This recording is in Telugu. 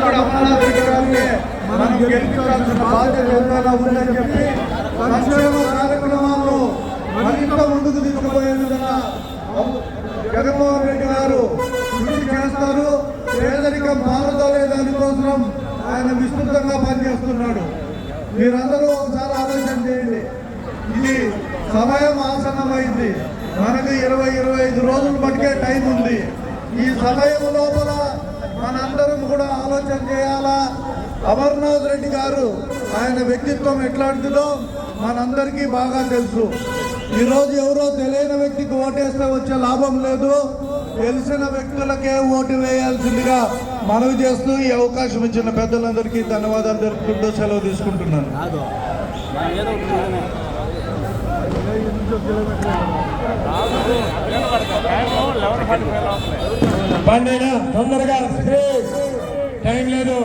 కూడా మనం గెలిపించాల్సిన బాధ్యత ఎంతైనా ఉందని చెప్పి సంక్షేమ కార్యక్రమాలను మరింత ముందుకు తీసుకుపోయే విధంగా జగన్మోహన్ రెడ్డి గారు కృషి చేస్తారు పేదరికం మారదోలే దానికోసం ఆయన విస్తృతంగా పనిచేస్తున్నాడు మీరందరూ ఒకసారి ఆలోచన చేయండి ఇది సమయం ఆసన్నమైంది. మనకు ఇరవై ఇరవై ఐదు రోజులు బట్టికే ఈ సమయం లోపల మనందరం కూడా ఆలోచన చేయాలా? అమర్నాథ్ రెడ్డి గారు ఆయన వ్యక్తిత్వం ఎట్లాంటిదో మనందరికీ బాగా తెలుసు. ఈరోజు ఎవరో తెలియని వ్యక్తికి ఓటేస్తే వచ్చే లాభం లేదు. తెలిసిన వ్యక్తులకే ఓటు వేయాల్సిందిగా మనవి చేస్తూ ఈ అవకాశం ఇచ్చిన పెద్దలందరికీ ధన్యవాదాలు జరుపుకుంటూ సెలవు తీసుకుంటున్నాను. బండి తొందరగా టైం లేదు.